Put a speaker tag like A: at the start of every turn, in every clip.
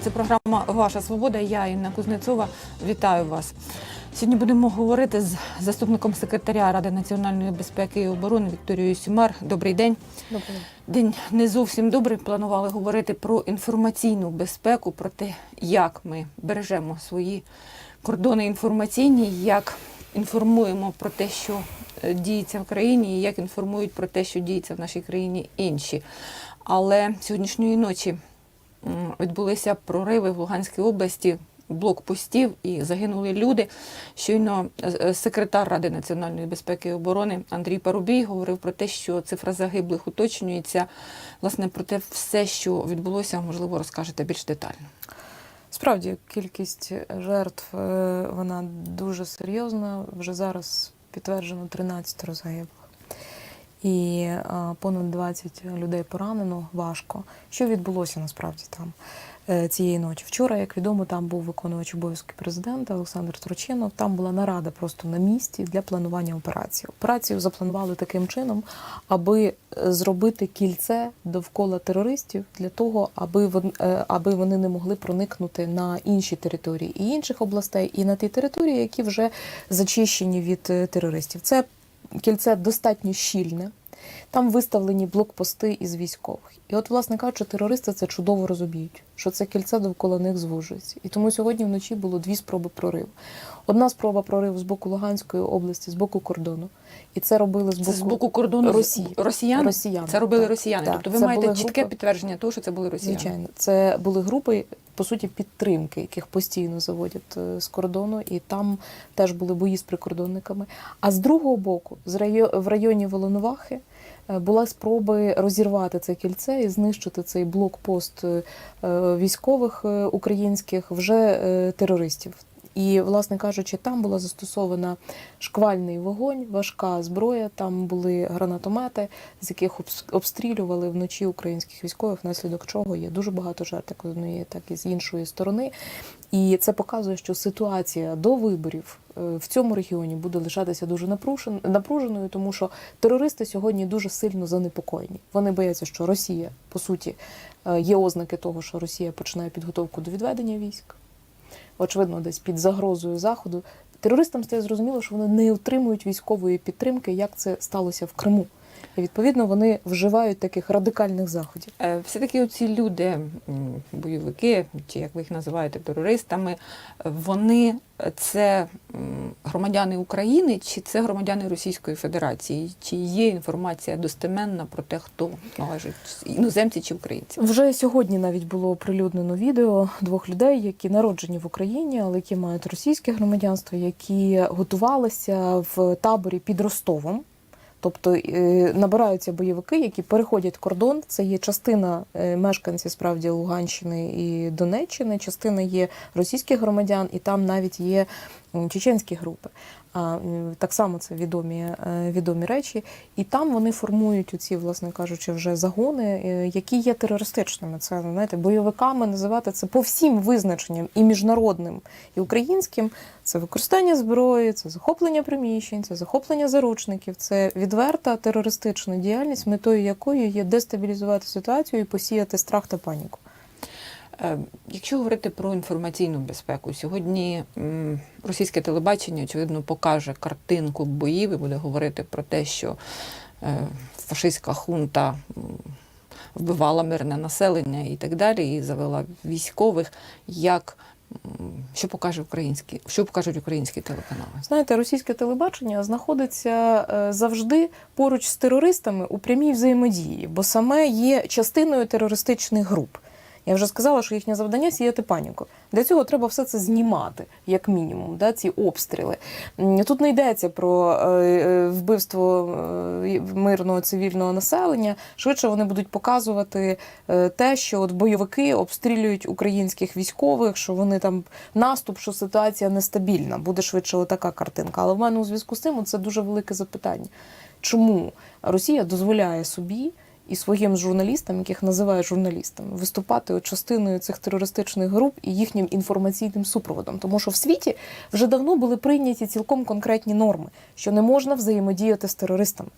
A: Це програма Ваша Свобода. Я Інна Кузнецова. Вітаю вас. Сьогодні будемо говорити з заступником секретаря Ради національної безпеки і оборони Вікторією Сюмар. Добрий день. День не зовсім добрий. Планували говорити про інформаційну безпеку, про те, як ми бережемо свої кордони інформаційні, як інформуємо про те, що діється в країні, і як інформують про те, що діється в нашій країні інші. Але сьогоднішньої ночі відбулися прориви в Луганській області. Блокпостів і загинули люди. Щойно е, е, секретар Ради національної безпеки і оборони Андрій Парубій говорив про те, що цифра загиблих уточнюється. Власне, про те все, що відбулося, можливо, розкажете більш детально.
B: Справді, кількість жертв е, вона дуже серйозна. Вже зараз підтверджено 13 загиблих. І е, понад 20 людей поранено важко. Що відбулося насправді там цієї ночі? Вчора, як відомо, там був виконувач обов'язки президента Олександр Трочинов. Там була нарада просто на місці для планування операції. Операцію запланували таким чином, аби е, зробити кільце довкола терористів для того, аби е, аби вони не могли проникнути на інші території і інших областей, і на ті території, які вже зачищені від е, терористів. Це кільце достатньо щільне. Там виставлені блокпости із військових. І от, власне кажучи, терористи це чудово розуміють, що це кільце довкола них звужується. І тому сьогодні вночі було дві спроби прориву. Одна спроба прориву з боку Луганської області, з боку кордону. І це робили з боку,
A: Це з боку кордону
B: Росії.
A: росіян.
B: Росіян.
A: Це робили
B: Так,
A: росіяни.
B: так.
A: Тобто ви
B: Це
A: маєте
B: були
A: чітке
B: групи-
A: підтвердження того, що це були росіяни.
B: Звичайно, це були групи, по суті, підтримки, яких постійно заводять е, з кордону, і там теж були бої з прикордонниками. А з другого боку, в районі Волоновахи, е, була спроба розірвати це кільце і знищити цей блокпост е, е, військових е, українських вже е, терористів. І, власне кажучи, там була застосована шквальний вогонь, важка зброя. Там були гранатомети, з яких обстрілювали вночі українських військових, внаслідок чого є дуже багато жертв як з однієї, так і з іншої сторони. І це показує, що ситуація до виборів е, в цьому регіоні буде лишатися дуже напруженою, тому що терористи сьогодні дуже сильно занепокоєні. Вони бояться, що Росія, по суті, е, є ознаки того, що Росія починає підготовку до відведення військ. Очевидно, десь під загрозою заходу. Терористам стає зрозуміло, що вони не отримують військової підтримки, як це сталося в Криму. І відповідно вони вживають таких радикальних заходів.
A: Е, Все-таки ці люди, бойовики, чи як ви їх називаєте, терористами, вони е, це громадяни України чи це громадяни Російської Федерації? Чи є інформація достеменна про те, хто належить іноземці чи українці?
B: Вже сьогодні навіть було оприлюднено відео двох людей, які народжені в Україні, але які мають російське громадянство, які готувалися в таборі під Ростовом. Тобто е, набираються бойовики, які переходять кордон. Це є частина е, мешканців справді Луганщини і Донеччини, частина є російських громадян, і там навіть є чеченські групи. А так само це відомі, е, відомі речі. І там вони формують оці, власне кажучи, вже загони, е, які є терористичними. Це знаєте, бойовиками називати це по всім визначенням і міжнародним, і українським. Це використання зброї, це захоплення приміщень, це захоплення заручників, це відверта терористична діяльність, метою якої є дестабілізувати ситуацію і посіяти страх та паніку.
A: Е, Якщо говорити про інформаційну безпеку, сьогодні російське телебачення очевидно покаже картинку боїв і буде говорити про те, що е, фашистська хунта вбивала мирне населення і так далі, і завела військових. Як що покаже українські, що покажуть українські телеканали?
B: Знаєте, російське телебачення знаходиться е, завжди поруч з терористами у прямій взаємодії, бо саме є частиною терористичних груп. Я вже сказала, що їхнє завдання сіяти паніку. Для цього треба все це знімати, як мінімум, да, ці обстріли. Тут не йдеться про е, е, вбивство е, мирного цивільного населення. Швидше вони будуть показувати те, що от бойовики обстрілюють українських військових, що вони там наступ, що ситуація нестабільна. Буде швидше отака картинка. Але в мене у зв'язку з цим це дуже велике запитання. Чому Росія дозволяє собі і своїм журналістам, яких називає журналістами, виступати частиною цих терористичних груп і їхнім інформаційним супроводом? Тому що в світі вже давно були прийняті цілком конкретні норми, що не можна взаємодіяти з терористами.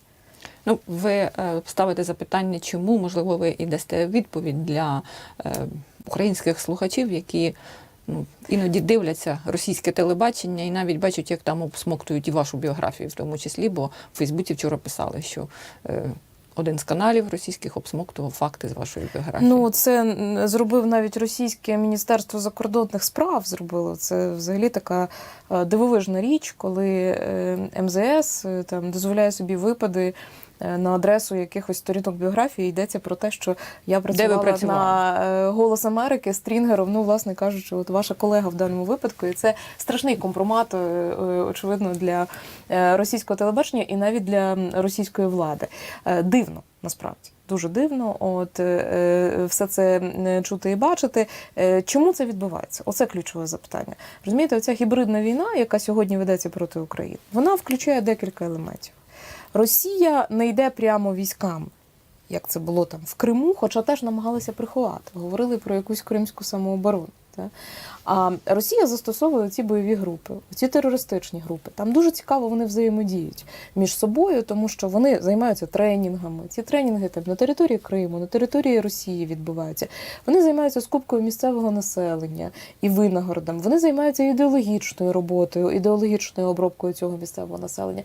A: Ну, ви е, ставите запитання, чому, можливо, ви і дасте відповідь для е, українських слухачів, які ну, іноді дивляться російське телебачення і навіть бачать, як там обсмоктують і вашу біографію, в тому числі, бо в Фейсбуці вчора писали, що е, один з каналів російських обсмоктував факти з вашої біографії.
B: Ну, це зробив навіть російське міністерство закордонних справ. Зробило це взагалі така е, дивовижна річ, коли е, МЗС е, там дозволяє собі випади. Е, На адресу якихось сторінок біографії йдеться про те, що я працювала
A: працювали?
B: на е, Голос Америки Стрінгером. Ну, власне кажучи, от ваша колега в даному випадку, і це страшний компромат, е, очевидно, для російського телебачення і навіть для російської влади. Дивно, насправді. Дуже дивно, от е, все це чути і бачити. Е, Чому це відбувається? Оце ключове запитання. Розумієте, оця гібридна війна, яка сьогодні ведеться проти України, вона включає декілька елементів. Росія не йде прямо військам, як це було там в Криму, хоча теж намагалися приховати. Говорили про якусь кримську самооборону. А Росія застосовує ці бойові групи, ці терористичні групи. Там дуже цікаво вони взаємодіють між собою, тому що вони займаються тренінгами. Ці тренінги там на території Криму, на території Росії відбуваються. Вони займаються скупкою місцевого населення і винагородом. Вони займаються ідеологічною роботою, ідеологічною обробкою цього місцевого населення.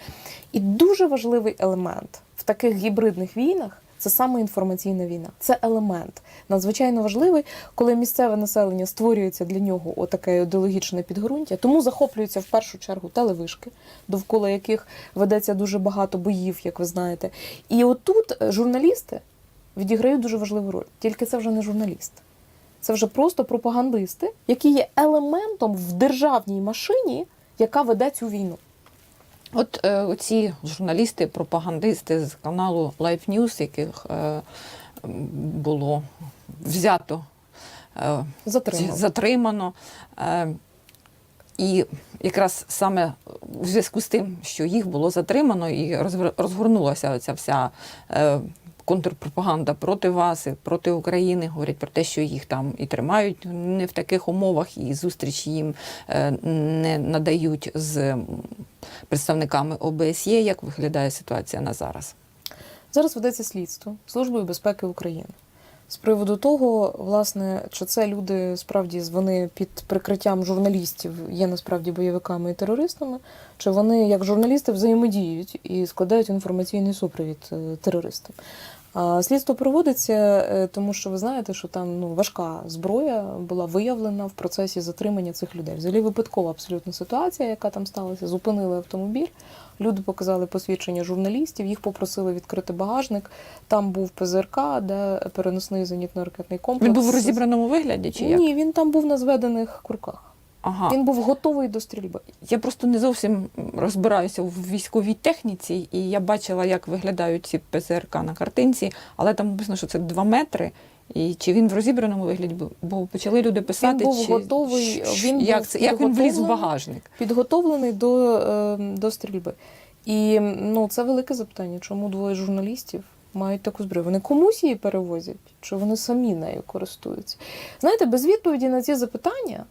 B: І дуже важливий елемент в таких гібридних війнах. Це саме інформаційна війна. Це елемент надзвичайно важливий, коли місцеве населення створюється для нього отаке ідеологічне підґрунтя. Тому захоплюються в першу чергу телевишки, довкола яких ведеться дуже багато боїв, як ви знаєте. І отут е, журналісти відіграють дуже важливу роль. Тільки це вже не журналісти. Це вже просто пропагандисти, які є елементом в державній машині, яка веде цю війну.
A: От е, ці журналісти, пропагандисти з каналу Life News, яких е, було взято, е,
B: затримано.
A: затримано. Е, і якраз саме у зв'язку з тим, що їх було затримано, і розгорнулася ця вся е, контрпропаганда проти вас, і проти України. Говорять про те, що їх там і тримають не в таких умовах, і зустріч їм е, не надають з представниками ОБСЄ. Як виглядає ситуація на зараз?
B: Зараз ведеться слідство Службою безпеки України з приводу того, власне, чи це люди справді вони під прикриттям журналістів є насправді бойовиками і терористами, чи вони як журналісти взаємодіють і складають інформаційний супровід е, терористам. А Слідство проводиться, е, тому що ви знаєте, що там ну важка зброя була виявлена в процесі затримання цих людей. Взагалі випадкова абсолютно ситуація, яка там сталася. Зупинили автомобіль. Люди показали посвідчення журналістів, їх попросили відкрити багажник. Там був ПЗРК, де переносний зенітно-ракетний комплекс.
A: Він був в розібраному вигляді чи як?
B: Ні, він там був на зведених курках.
A: Ага.
B: Він був готовий до стрільби.
A: Я просто не зовсім розбираюся в військовій техніці, і я бачила, як виглядають ці ПЗРК на картинці, але там написано, що це 2 метри. І чи він в розібраному вигляді був? Бо почали люди писати,
B: Він був
A: чи
B: готовий, він
A: як, це, як він вліз в багажник.
B: підготовлений до, е, до стрільби. І ну, це велике запитання, чому двоє журналістів мають таку зброю. Вони комусь її перевозять, чи вони самі нею користуються? Знаєте, без відповіді на ці запитання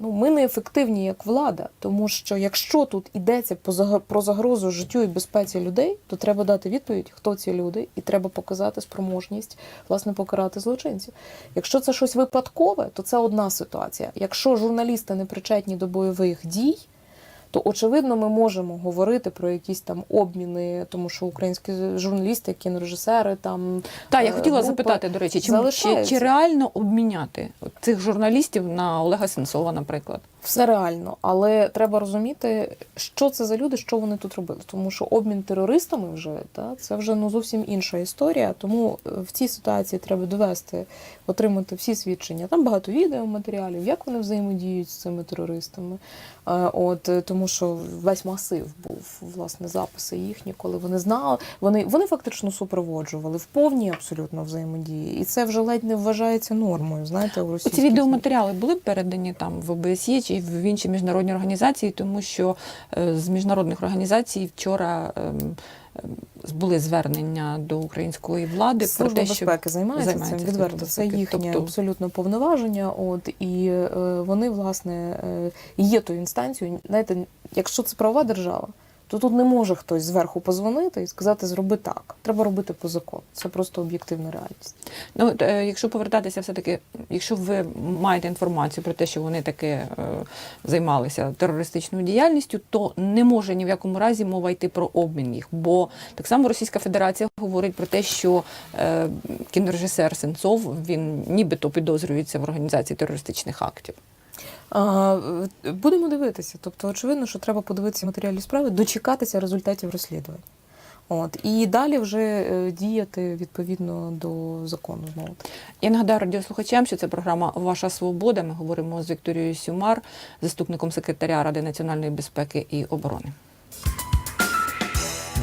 B: ну, ми не ефективні як влада, тому що якщо тут йдеться про загрозу життю і безпеці людей, то треба дати відповідь, хто ці люди, і треба показати спроможність власне покарати злочинців. Якщо це щось випадкове, то це одна ситуація. Якщо журналісти не причетні до бойових дій, то очевидно ми можемо говорити про якісь там обміни, тому що українські журналісти, кінорежисери там
A: Так, я
B: е,
A: хотіла
B: групи
A: запитати, до речі, чи, чи, чи реально обміняти цих журналістів на Олега Сенцова, наприклад?
B: Все реально, але треба розуміти, що це за люди, що вони тут робили. Тому що обмін терористами вже та це вже ну зовсім інша історія. Тому е, в цій ситуації треба довести, отримати всі свідчення. Там багато відеоматеріалів, як вони взаємодіють з цими терористами. Е, От е, тому, що весь масив був власне записи їхні, коли вони знали, вони вони фактично супроводжували в повній абсолютно взаємодії, і це вже ледь не вважається нормою. Знаєте, у
A: Ці відеоматеріали були передані там в ОБСЄ чи в інші міжнародні організації, тому що е, з міжнародних організацій вчора ем, були звернення до української влади
B: Служба
A: про те, що
B: безпеки займається,
A: займається
B: цим відверто. Це їхнє
A: Тобто-
B: абсолютно повноваження. От і е, вони власне е, є тою інстанцією. Знаєте, якщо це правова держава, то тут не може хтось зверху позвонити і сказати зроби так. Треба робити по закону. Це просто об'єктивна реальність.
A: Ну, е, якщо повертатися, все-таки, якщо ви маєте інформацію про те, що вони таки е, займалися терористичною діяльністю, то не може ні в якому разі мова йти про обмін їх. Бо так само Російська Федерація говорить про те, що е, кінорежисер Сенцов він нібито підозрюється в організації терористичних актів.
B: Будемо дивитися. Тобто, очевидно, що треба подивитися матеріалі справи, дочекатися результатів розслідувань. От і далі вже е, діяти відповідно до закону знову.
A: Я нагадаю радіослухачам, що це програма Ваша свобода. Ми говоримо з Вікторією Сюмар, заступником секретаря Ради національної безпеки і оборони.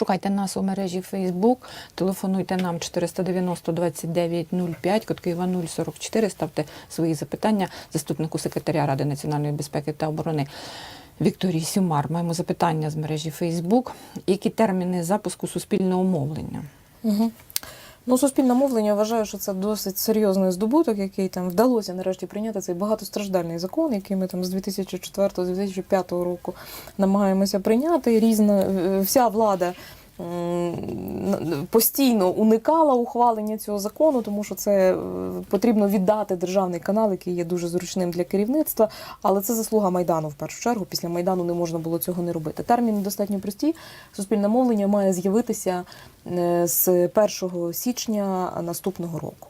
A: Шукайте нас у мережі Facebook, телефонуйте нам 490 2905, код Києва 044, ставте свої запитання заступнику секретаря Ради національної безпеки та оборони Вікторії Сюмар. Маємо запитання з мережі Фейсбук. Які терміни запуску суспільного мовлення?
B: Угу. Ну, суспільне мовлення я вважаю, що це досить серйозний здобуток, який там вдалося нарешті прийняти цей багатостраждальний закон, який ми там з 2004-2005 року намагаємося прийняти. Різна е, вся влада. Постійно уникала ухвалення цього закону, тому що це е, потрібно віддати державний канал, який є дуже зручним для керівництва. Але це заслуга майдану в першу чергу. Після майдану не можна було цього не робити. Терміни достатньо прості. Суспільне мовлення має з'явитися е, з 1 січня наступного року.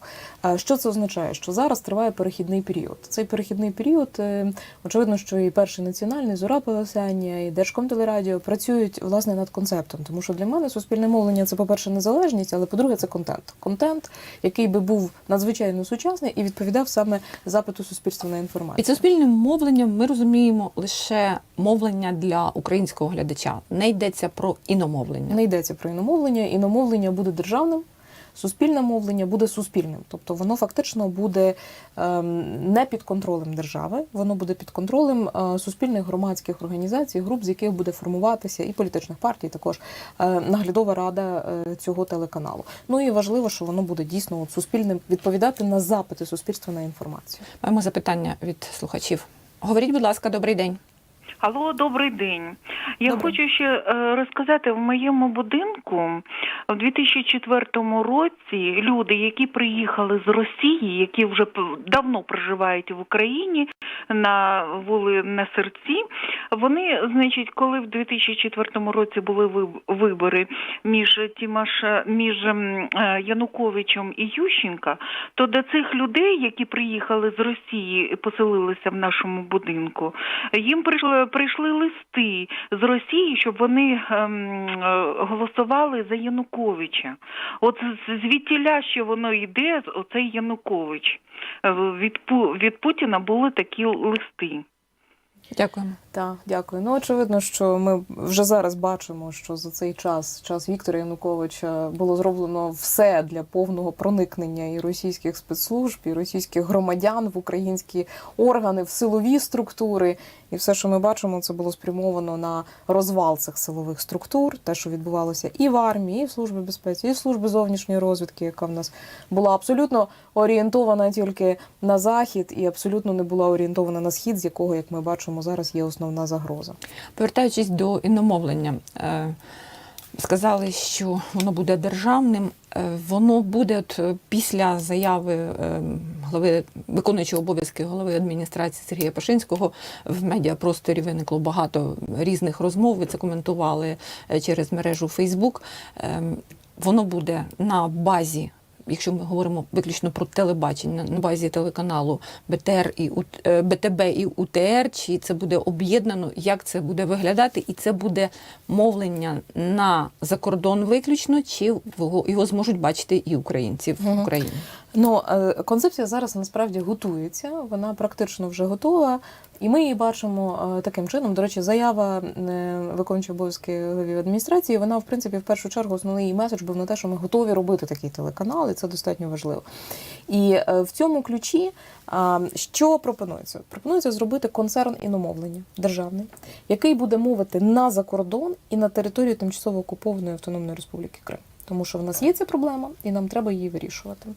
B: Що це означає? Що зараз триває перехідний період. Цей перехідний період, е, очевидно, що і перший національний зора Полосяння, і Держкомтелерадіо працюють власне над концептом. Тому що для мене суспільне мовлення це, по-перше, незалежність, але по-друге, це контент. Контент, який би був надзвичайно сучасний і відповідав саме запиту суспільства на інформацію.
A: Під суспільним мовленням ми розуміємо лише мовлення для українського глядача. Не йдеться про іномовлення.
B: Не йдеться про іномовлення. Іномовлення буде державним, суспільне мовлення буде суспільним. Тобто воно фактично буде ем, не під контролем держави, воно буде під контролем е, суспільних громадських організацій, груп, з яких буде формуватися і політичних партій, також е, наглядова рада е, цього телеканалу. Ну і важливо, що воно буде дійсно от, суспільним відповідати на запити суспільства на інформацію.
A: Маємо запитання від слухачів. Говоріть, будь ласка, добрий день.
C: Алло, добрий день. Я
B: Добрий.
C: хочу ще е, розказати в моєму будинку в 2004 році люди, які приїхали з Росії, які вже давно проживають в Україні на воли на серці. Вони, значить, коли в 2004 році були виб- вибори між Тімаш між е, Януковичем і Ющенка, то до цих людей, які приїхали з Росії поселилися в нашому будинку, їм прийшли, прийшли листи з Росії, щоб вони ем, е, голосували за Януковича. От звідтіля, що воно йде, оцей Янукович. Е, Від, від Путіна були такі листи.
A: Дякуємо.
B: Так, дякую. Ну очевидно, що ми вже зараз бачимо, що за цей час, час Віктора Януковича, було зроблено все для повного проникнення і російських спецслужб, і російських громадян в українські органи, в силові структури. І все, що ми бачимо, це було спрямовано на розвал цих силових структур, те, що відбувалося і в армії, і в службі безпеці, і в службі зовнішньої розвідки, яка в нас була абсолютно орієнтована тільки на захід, і абсолютно не була орієнтована на схід, з якого, як ми бачимо зараз, є основна загроза.
A: Повертаючись до іномовлення, е, сказали, що воно буде державним. Е, Воно буде от е, після заяви глави виконуючого обов'язки голови адміністрації Сергія Пашинського в медіапросторі виникло багато різних розмов. Ви це коментували через мережу Фейсбук. Ем, Воно буде на базі. Якщо ми говоримо виключно про телебачення на базі телеканалу БТР і У- е, БТБ і УТР, чи це буде об'єднано, як це буде виглядати, і це буде мовлення на закордон виключно, чи його, його зможуть бачити і українці в Україні?
B: Ну, е, концепція зараз насправді готується, вона практично вже готова. І ми її бачимо е, таким чином. До речі, заява е, виконуючого обов'язки голові адміністрації, вона, в принципі, в першу чергу основний її меседж був на те, що ми готові робити такий телеканал, і це достатньо важливо. І е, в цьому ключі що пропонується? Пропонується зробити концерн іномовлення державний, який буде мовити на закордон і на територію тимчасово окупованої Автономної Республіки Крим. Тому що в нас є ця проблема, і нам треба її вирішувати.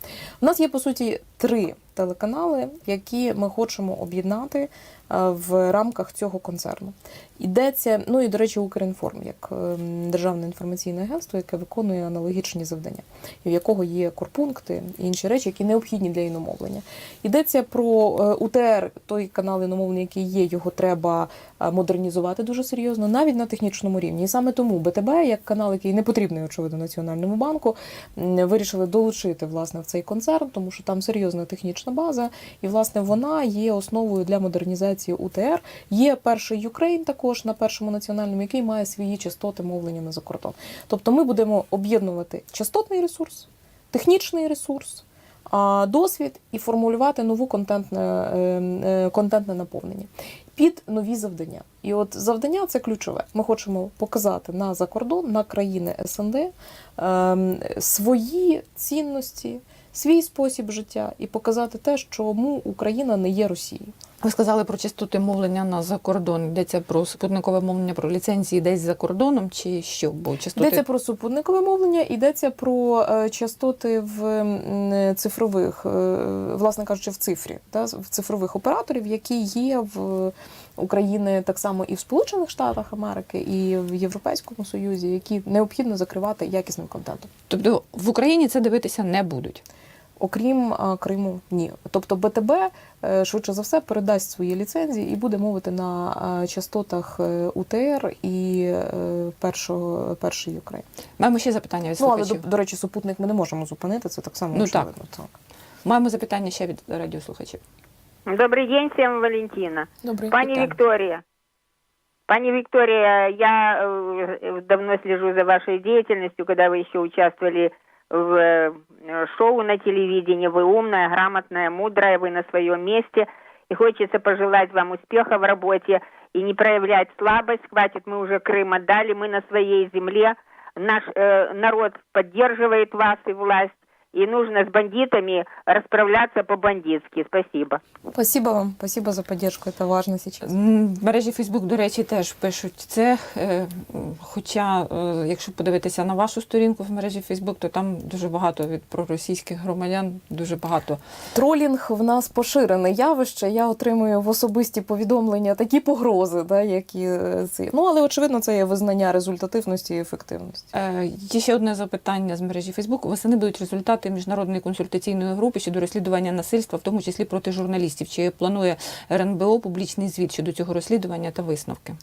B: У нас є по суті три телеканали, які ми хочемо об'єднати в рамках цього концерну. Йдеться, ну і до речі, Укрінформ як ем, державне інформаційне агентство, яке виконує аналогічні завдання, в якого є корпункти і інші речі, які необхідні для іномовлення. Йдеться про е, УТР, той канал іномовлення, який є, його треба е, модернізувати дуже серйозно, навіть на технічному рівні. І саме тому БТБ, як канал, який не потрібний, очевидно, Національному банку, вирішили долучити власне в цей концерн, тому що там серйозна технічна база, і власне вона є основою для модернізації УТР. Є перший Юкрейн також на першому національному, який має свої частоти мовлення на закордон. Тобто ми будемо об'єднувати частотний ресурс, технічний ресурс. Досвід і формулювати нову контентне, е, е, контентне наповнення під нові завдання. І от завдання це ключове. Ми хочемо показати на закордон, на країни СНД ем, свої цінності, свій спосіб життя і показати те, чому Україна не є Росією.
A: Ви сказали про частоти мовлення на закордон. Йдеться про супутникове мовлення, про ліцензії десь за кордоном, чи що? Бо частоти
B: Йдеться про супутникове мовлення, йдеться про е, частоти в цифрових, е, власне кажучи, в цифрі, та, в цифрових операторів, які є в України так само і в Сполучених Штатах Америки, і в Європейському Союзі, які необхідно закривати якісним контентом.
A: тобто в Україні це дивитися не будуть
B: Окрім а, Криму, ні. Тобто БТБ е, швидше за все передасть свої ліцензії і буде мовити на а, частотах е, УТР і е, першого перший Україн.
A: Маємо ще запитання від
B: Ну але
A: слухачів.
B: до, до речі, супутник ми не можемо зупинити. Це так само
A: Ну,
B: очевидно. Так.
A: Маємо запитання ще від радіослухачів.
D: Добрый день всем, Валентина.
B: Добре,
D: Пани
B: вітаю.
D: Виктория. Пани Виктория, я э, давно слежу за вашей деятельностью, когда вы еще участвовали в э, шоу на телевидении. Вы умная, грамотная, мудрая, вы на своем месте. И хочется пожелать вам успеха в работе и не проявлять слабость. Хватит, мы уже Крым отдали, мы на своей земле. Наш э, народ поддерживает вас и власть. И нужно с бандитами расправляться по-бандитски. Спасибо.
B: Спасибо вам, спасибо за поддержку. Це важно
A: В мережі Фейсбук, до речі, теж пишуть це. е, Хоча, е, якщо подивитися на вашу сторінку в мережі Фейсбук, то там дуже багато від проросійських громадян, дуже багато.
B: Тролінг в нас поширене явище. Я отримую в особисті повідомлення такі погрози, да, які е, ці. Ну але очевидно, це є визнання результативності і ефективності.
A: Е, Є ще одне запитання з мережі Фейсбук. Восени будуть результати міжнародної консультаційної групи щодо розслідування насильства, в тому числі проти журналістів. Чи планує РНБО публічний звіт щодо цього розслідування та висновки?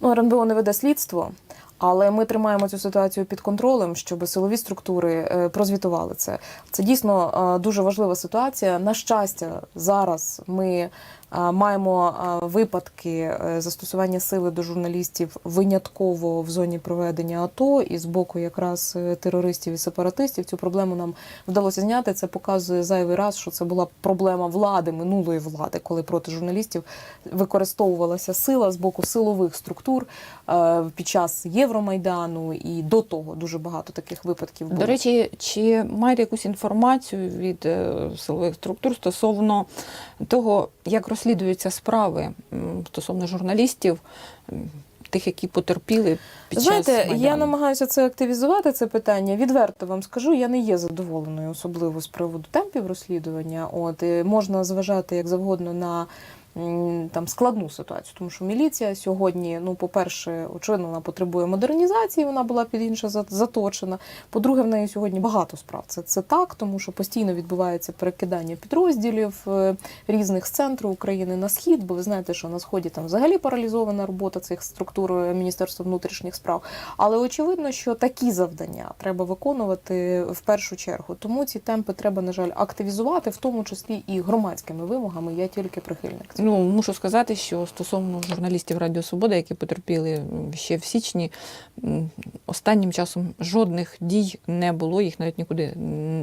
B: Ну, РНБО не веде слідство, але ми тримаємо цю ситуацію під контролем, щоб силові структури е, прозвітували це. Це дійсно е, дуже важлива ситуація. На щастя, зараз ми маємо випадки е, застосування сили до журналістів винятково в зоні проведення АТО і з боку якраз е, терористів і сепаратистів. Цю проблему нам вдалося зняти. Це показує зайвий раз, що це була проблема влади минулої влади, коли проти журналістів використовувалася сила з боку силових структур е, під час Євромайдану і до того дуже багато таких випадків було.
A: До речі, чи маєте якусь інформацію від силових структур стосовно того, як розслідуються справи стосовно журналістів, тих, які потерпіли під
B: Знаєте,
A: час
B: я намагаюся це активізувати. Це питання. Відверто вам скажу, я не є задоволеною, особливо з приводу темпів розслідування. От можна зважати як завгодно на. Там складну ситуацію, тому що міліція сьогодні, ну, по-перше, очевидно, вона потребує модернізації, вона була під інше заточена. По-друге, в неї сьогодні багато справ. Це, це так, тому що постійно відбувається перекидання підрозділів е, різних з центру України на схід, бо ви знаєте, що на сході там взагалі паралізована робота цих структур е, Міністерства внутрішніх справ. Але очевидно, що такі завдання треба виконувати в першу чергу. Тому ці темпи треба, на жаль, активізувати, в тому числі і громадськими вимогами. Я тільки прихильник.
A: Ну, мушу сказати, що стосовно журналістів Радіо Свобода, які потерпіли ще в січні, останнім часом жодних дій не було, їх навіть нікуди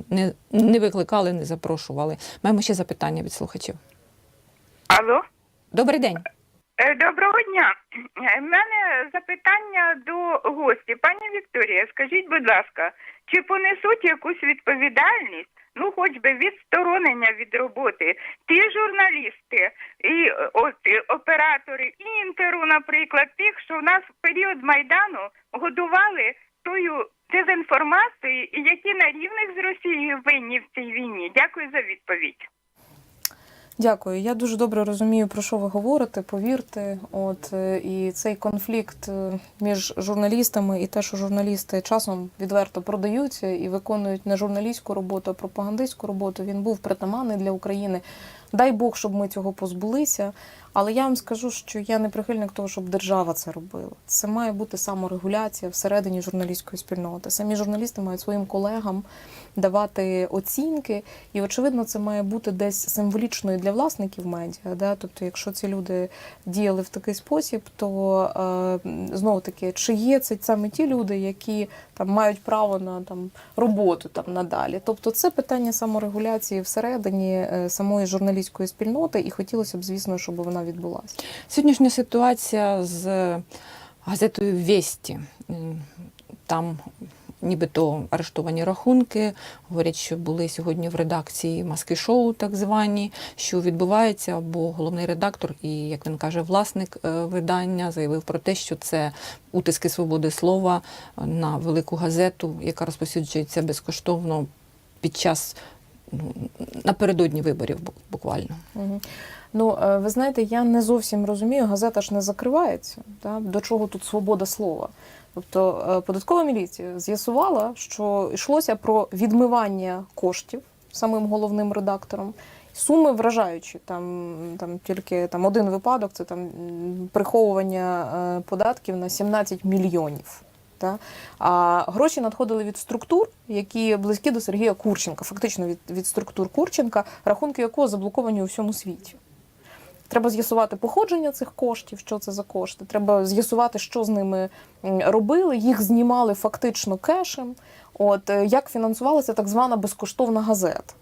A: не, не викликали, не запрошували. Маємо ще запитання від слухачів.
D: Алло?
A: Добрий день.
E: Е, Доброго дня. У мене запитання до гості. Пані Вікторія, скажіть, будь ласка, чи понесуть якусь відповідальність, ну хоч би відсторонення від роботи, ті журналісти і е, от оператори інтеру, наприклад, тих, що в нас в період майдану годували тою дезінформацією, які на рівних з Росією винні в цій війні? Дякую за відповідь.
B: Дякую. Я дуже добре розумію, про що ви говорите. Повірте, от е, і цей конфлікт е, між журналістами і те, що журналісти часом відверто продаються і виконують не журналістську роботу, а пропагандистську роботу. Він був притаманний для України. Дай Бог, щоб ми цього позбулися. Але я вам скажу, що я не прихильник того, щоб держава це робила. Це має бути саморегуляція всередині журналістської спільноти. Самі журналісти мають своїм колегам давати оцінки, і очевидно, це має бути десь символічно і для власників медіа. Да? Тобто, якщо ці люди діяли в такий спосіб, то е, знову таки, чи є це саме ті люди, які там мають право на там роботу там надалі? Тобто, це питання саморегуляції всередині е, самої журналістської спільноти, і хотілося б, звісно, щоб вона відбулася.
A: Сьогоднішня ситуація з газетою Вєсті. Там нібито арештовані рахунки. Говорять, що були сьогодні в редакції маски шоу, так звані, що відбувається, бо головний редактор і, як він каже, власник е, видання заявив про те, що це утиски свободи слова на велику газету, яка розповсюджується безкоштовно під час напередодні виборів буквально.
B: Ну, е, ви знаєте, я не зовсім розумію, газета ж не закривається. Да? До чого тут свобода слова? Тобто е, податкова міліція з'ясувала, що йшлося про відмивання коштів самим головним редактором. Суми вражаючі. Там, там тільки там один випадок це там приховування е, податків на 17 мільйонів. Та? А гроші надходили від структур, які близькі до Сергія Курченка, фактично від, від структур Курченка, рахунки якого заблоковані у всьому світі. Треба з'ясувати походження цих коштів, що це за кошти. Треба з'ясувати, що з ними робили. Їх знімали фактично кешем. От е, як фінансувалася так звана безкоштовна газета.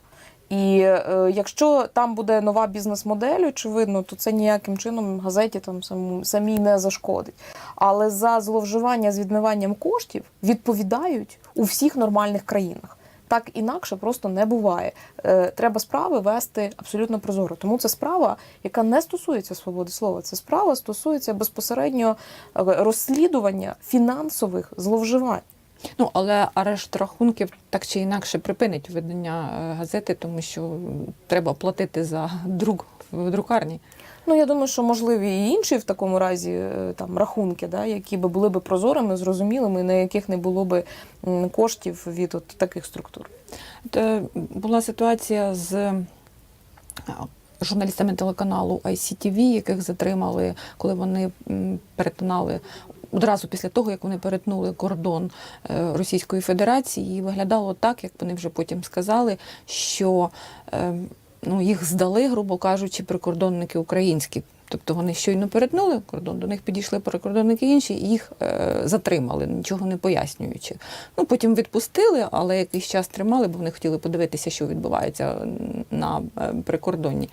B: І е, якщо там буде нова бізнес-модель, очевидно, то це ніяким чином газеті там саму- самій не зашкодить. Але за зловживання з відмиванням коштів відповідають у всіх нормальних країнах. Так інакше просто не буває. Е, Треба справи вести абсолютно прозоро. Тому це справа, яка не стосується свободи слова. Це справа стосується безпосередньо е, розслідування фінансових зловживань.
A: Ну, але арешт рахунків так чи інакше припинить видання е, газети, тому що треба платити за друк в друкарні.
B: Ну я думаю, що можливі і інші в такому разі е, там рахунки, да, які би були б прозорими, зрозумілими, на яких не було б коштів від от таких структур.
A: От, е, була ситуація з журналістами телеканалу ICTV, яких затримали, коли вони перетинали. Одразу після того, як вони перетнули кордон е, Російської Федерації, і виглядало так, як вони вже потім сказали, що е, ну, їх здали, грубо кажучи, прикордонники українські. Тобто вони щойно перетнули кордон, до них підійшли прикордонники інші і їх е, затримали, нічого не пояснюючи. Ну, потім відпустили, але якийсь час тримали, бо вони хотіли подивитися, що відбувається на е, прикордонні.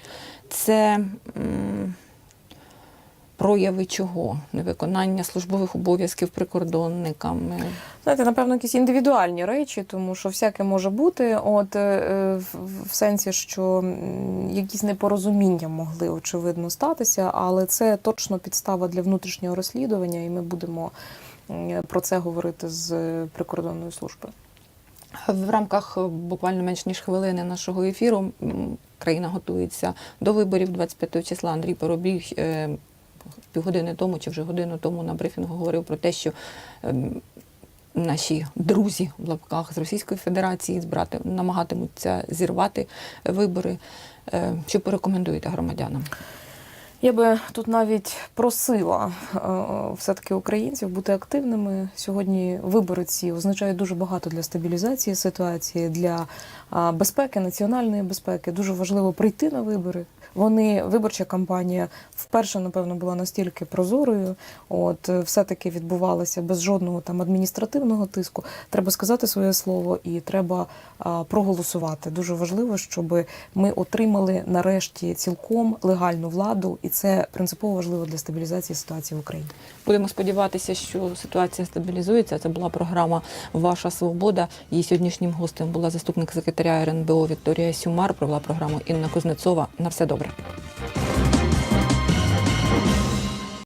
A: Це м, прояви чого? Невиконання службових обов'язків прикордонниками.
B: Знаєте, напевно, якісь індивідуальні речі, тому що всяке може бути. От е, в, в сенсі, що якісь непорозуміння могли очевидно статися, але це точно підстава для внутрішнього розслідування, і ми будемо про це говорити з прикордонною службою.
A: В рамках е, буквально менш ніж хвилини нашого ефіру країна готується до виборів 25 числа. Андрій Поробій е, півгодини тому чи вже годину тому на брифінгу говорив про те, що ем, наші друзі в лапках з Російської Федерації збирати намагатимуться зірвати вибори. Е, Що порекомендуєте громадянам?
B: Я би тут навіть просила е, все-таки українців бути активними. Сьогодні вибори ці означають дуже багато для стабілізації ситуації, для безпеки, національної безпеки. Дуже важливо прийти на вибори, Вони виборча кампанія вперше, напевно, була настільки прозорою. От е, все-таки відбувалося без жодного там адміністративного тиску. Треба сказати своє слово і треба а, проголосувати. Дуже важливо, щоб ми отримали нарешті цілком легальну владу, і це принципово важливо для стабілізації ситуації в Україні.
A: Будемо сподіватися, що ситуація стабілізується. Це була програма Ваша свобода. Її сьогоднішнім гостем була заступник секретаря РНБО Вікторія Сюмар. Провела програму Інна Кузнецова. На все добре.